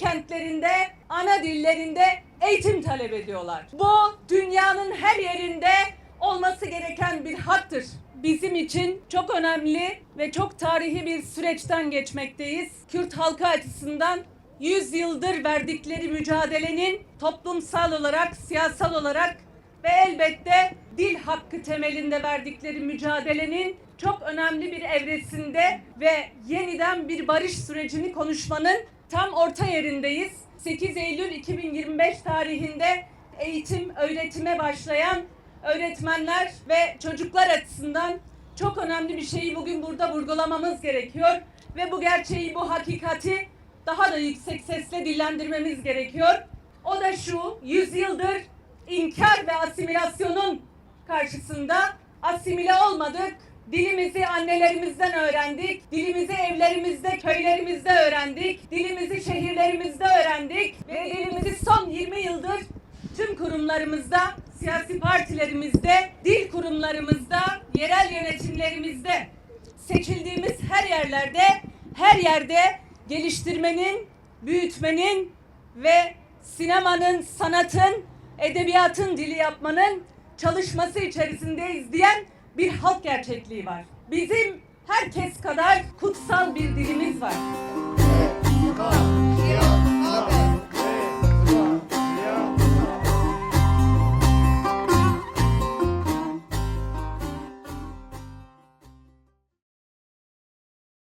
kentlerinde, ana dillerinde eğitim talep ediyorlar. Bu dünyanın her yerinde olması gereken bir haktır. Bizim için çok önemli ve çok tarihi bir süreçten geçmekteyiz. Kürt halkı açısından 100 yıldır verdikleri mücadelenin toplumsal olarak, siyasal olarak ve elbette dil hakkı temelinde verdikleri mücadelenin çok önemli bir evresinde ve yeniden bir barış sürecini konuşmanın tam orta yerindeyiz. 8 Eylül 2025 tarihinde eğitim, öğretime başlayan öğretmenler ve çocuklar açısından çok önemli bir şeyi bugün burada vurgulamamız gerekiyor ve bu gerçeği, bu hakikati daha da yüksek sesle dillendirmemiz gerekiyor. O da şu, yüzyıldır inkar ve asimilasyonun karşısında asimile olmadık. Dilimizi annelerimizden öğrendik. Dilimizi evlerimizde, köylerimizde öğrendik. Dilimizi şehirlerimizde öğrendik. Ve dilimizi son 20 yıldır tüm kurumlarımızda, siyasi partilerimizde, dil kurumlarımızda, yerel yönetimlerimizde seçildiğimiz her yerlerde, her yerde geliştirmenin, büyütmenin ve sinemanın, sanatın, edebiyatın dili yapmanın çalışması içerisindeyiz diyen bir halk gerçekliği var. Bizim herkes kadar kutsal bir dilimiz var.